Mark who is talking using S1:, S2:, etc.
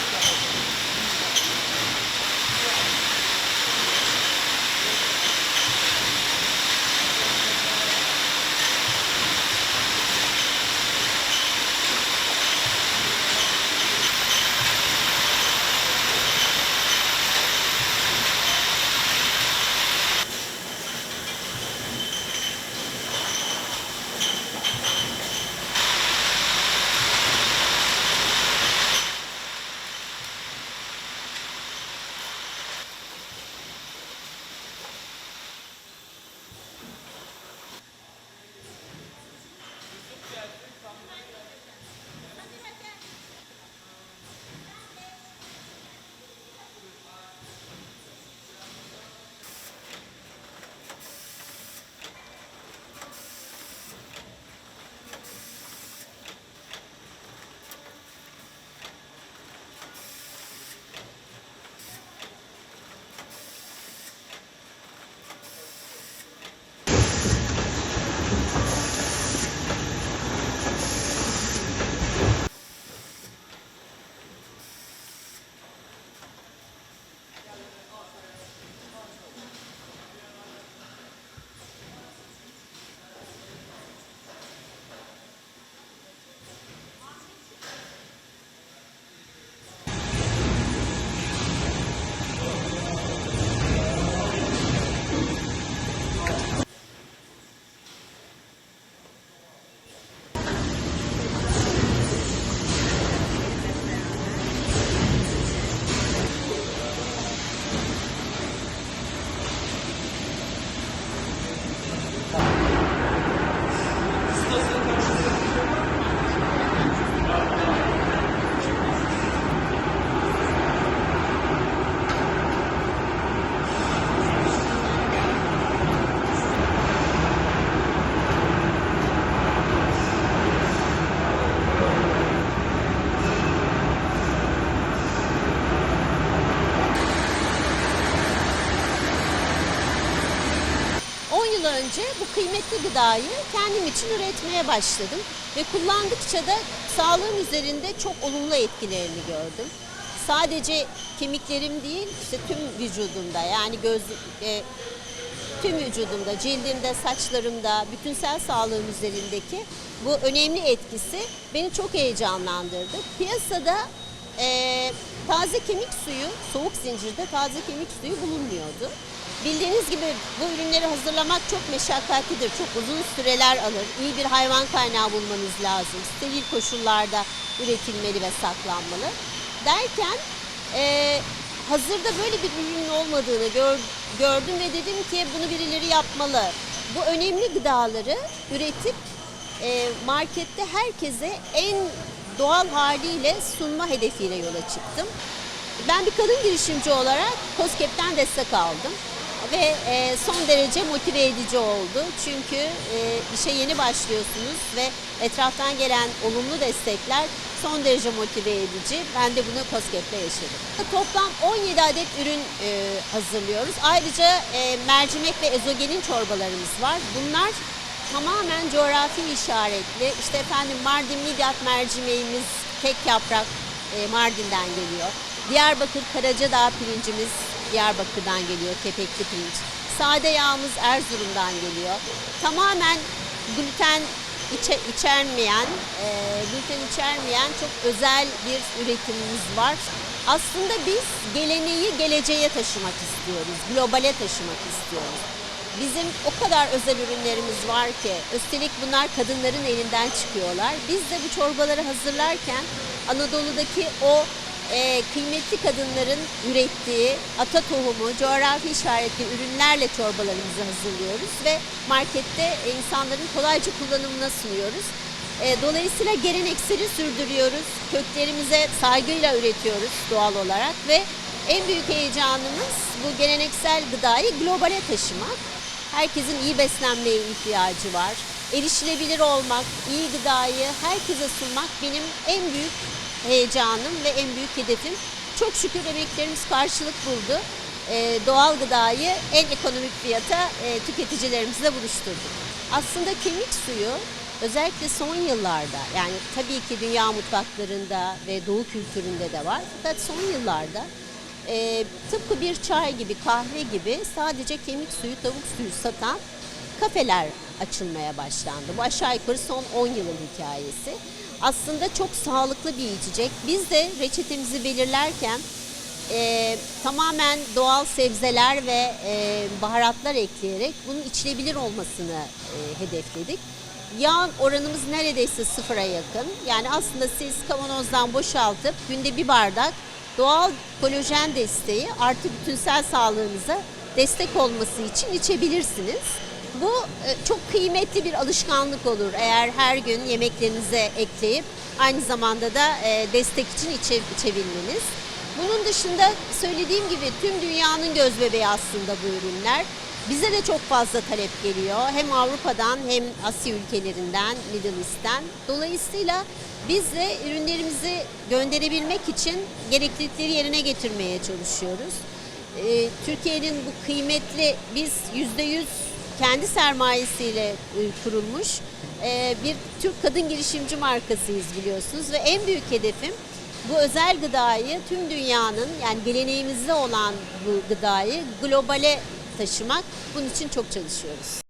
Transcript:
S1: করতে হবে kıymetli gıdayı kendim için üretmeye başladım. Ve kullandıkça da sağlığım üzerinde çok olumlu etkilerini gördüm. Sadece kemiklerim değil, işte tüm vücudumda yani göz, e, tüm vücudumda, cildimde, saçlarımda, bütünsel sağlığım üzerindeki bu önemli etkisi beni çok heyecanlandırdı. Piyasada e, taze kemik suyu, soğuk zincirde taze kemik suyu bulunmuyordu. Bildiğiniz gibi bu ürünleri hazırlamak çok meşakkatlidir, çok uzun süreler alır. İyi bir hayvan kaynağı bulmanız lazım. Steril koşullarda üretilmeli ve saklanmalı. Derken e, hazırda böyle bir ürünün olmadığını gör- gördüm ve dedim ki bunu birileri yapmalı. Bu önemli gıdaları üretip e, markette herkese en doğal haliyle sunma hedefiyle yola çıktım. Ben bir kadın girişimci olarak COSGAP'ten destek aldım ve e, son derece motive edici oldu. Çünkü e, işe yeni başlıyorsunuz ve etraftan gelen olumlu destekler son derece motive edici. Ben de bunu COSGAP'te yaşadım. Toplam 17 adet ürün e, hazırlıyoruz. Ayrıca e, mercimek ve ezogelin çorbalarımız var. Bunlar tamamen coğrafi işaretli. İşte efendim Mardin Midyat mercimeğimiz tek yaprak e, Mardin'den geliyor. Diyarbakır Karacadağ pirincimiz Diyarbakır'dan geliyor, kepekli pirinç. Sade yağımız Erzurum'dan geliyor. Tamamen gluten içe, içermeyen, e, gluten içermeyen çok özel bir üretimimiz var. Aslında biz geleneği geleceğe taşımak istiyoruz, globale taşımak istiyoruz. Bizim o kadar özel ürünlerimiz var ki, üstelik bunlar kadınların elinden çıkıyorlar. Biz de bu çorbaları hazırlarken Anadolu'daki o e, kıymetli kadınların ürettiği ata tohumu, coğrafi işaretli ürünlerle çorbalarımızı hazırlıyoruz ve markette e, insanların kolayca kullanımına sunuyoruz. E, dolayısıyla gelenekseli sürdürüyoruz, köklerimize saygıyla üretiyoruz doğal olarak ve en büyük heyecanımız bu geleneksel gıdayı globale taşımak. Herkesin iyi beslenmeye ihtiyacı var. Erişilebilir olmak, iyi gıdayı herkese sunmak benim en büyük heyecanım ve en büyük hedefim. Çok şükür emeklerimiz karşılık buldu. Ee, doğal gıdayı en ekonomik fiyata e, tüketicilerimizle buluşturduk. Aslında kemik suyu özellikle son yıllarda yani tabii ki dünya mutfaklarında ve doğu kültüründe de var. Fakat son yıllarda e, tıpkı bir çay gibi, kahve gibi sadece kemik suyu, tavuk suyu satan kafeler açılmaya başlandı. Bu aşağı yukarı son 10 yılın hikayesi. Aslında çok sağlıklı bir içecek. Biz de reçetemizi belirlerken e, tamamen doğal sebzeler ve e, baharatlar ekleyerek bunun içilebilir olmasını e, hedefledik. Yağ oranımız neredeyse sıfıra yakın. Yani aslında siz kavanozdan boşaltıp günde bir bardak doğal kolajen desteği artı bütünsel sağlığınıza destek olması için içebilirsiniz. Bu e, çok kıymetli bir alışkanlık olur eğer her gün yemeklerinize ekleyip aynı zamanda da e, destek için içe, içebilmeniz. Bunun dışında söylediğim gibi tüm dünyanın göz bebeği aslında bu ürünler. Bize de çok fazla talep geliyor. Hem Avrupa'dan hem Asya ülkelerinden, Middle East'ten. Dolayısıyla biz de ürünlerimizi gönderebilmek için gereklilikleri yerine getirmeye çalışıyoruz. Ee, Türkiye'nin bu kıymetli, biz yüzde yüz kendi sermayesiyle e, kurulmuş e, bir Türk kadın girişimci markasıyız biliyorsunuz ve en büyük hedefim bu özel gıdayı tüm dünyanın yani geleneğimizde olan bu gıdayı globale taşımak. Bunun için çok çalışıyoruz.